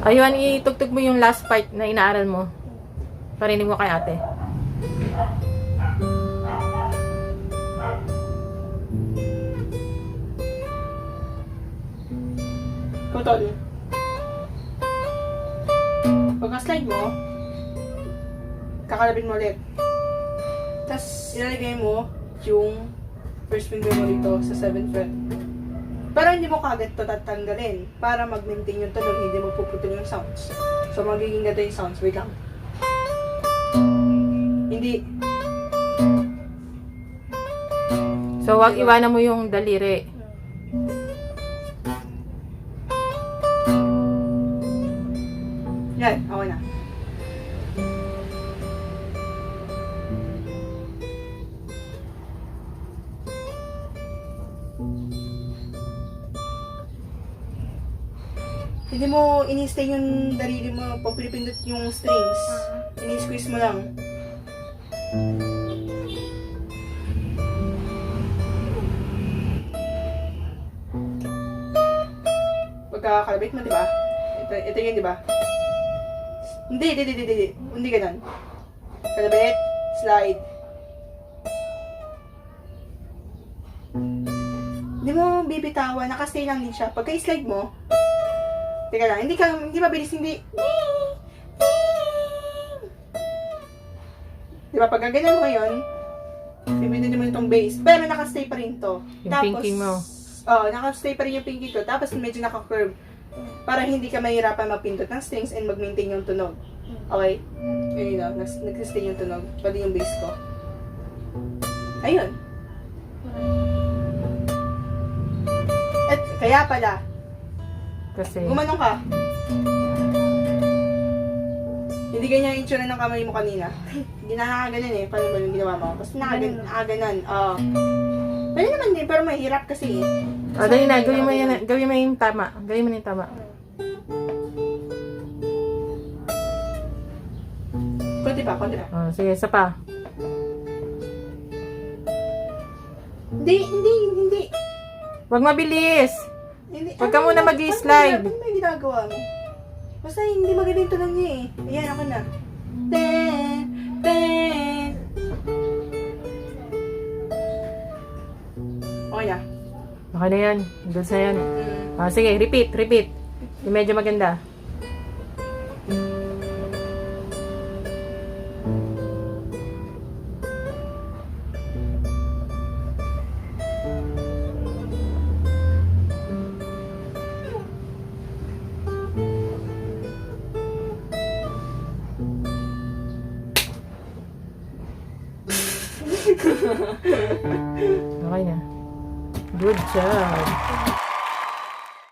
Ayun, itugtog mo yung last part na inaaral mo. Parinig mo kay ate. Putol. Pagka-slide mo, kakalabin mo ulit. Tapos, ilalagay mo yung first finger mo dito sa 7th fret. Pero hindi mo kagad to tatanggalin para mag-maintain yung tunog, hindi mo puputol yung sounds. So, magiging ganito yung sounds. Wait lang. Hindi. So, wag iwanan mo yung daliri. Yan, ako na. Hindi mo ini-stay yung daliri mo pag pinipindot yung strings. Ini-squeeze mo lang. Pagkakalabit mo, di ba? Ito, ito yun, di ba? Hindi, hindi, hindi, hindi, hindi. Ganun. Kalabit, slide. Hindi mo bibitawan, nakastay lang din siya. Pagka slide mo, teka lang, hindi ka, hindi mabilis, hindi. Di ba, pag ganyan mo ngayon, bibindin mo itong base. Pero nakastay pa rin to. Yung pinking mo. Oo, nakastay pa rin yung pinky ko. Tapos medyo naka-curve. Para hindi ka mahirapan magpindot ng strings and mag-maintain yung tunog. Okay? Ayun na, nas- nag-stay yung tunog. Pwede yung bass ko. Ayun. At kaya pala, Kasi, gumanong ka. Hindi ganyan yung itsura ng kamay mo kanina. Hindi na nakaganan eh. Paano ba yung ginawa mo? Basta nakaganan. nakaganan. Oo. Pwede naman din, pero mahirap kasi eh. oh, dali na, gawin mo, yan, gawin mo yung tama. Gawin mo yung tama. Kunti pa, kunti pa. Oh, sige, isa pa. Hindi, hindi, hindi. Wag mabilis. Hindi Huwag ka muna mag-i-slide. Ano may ginagawa mo? Basta hindi magaling to lang niya eh. Ayan, ako na. Ten, ten. Okay na. Okay na yan. Good na yan. Mm. Ah, sige, repeat, repeat. Yung medyo maganda. Okay na. Good job.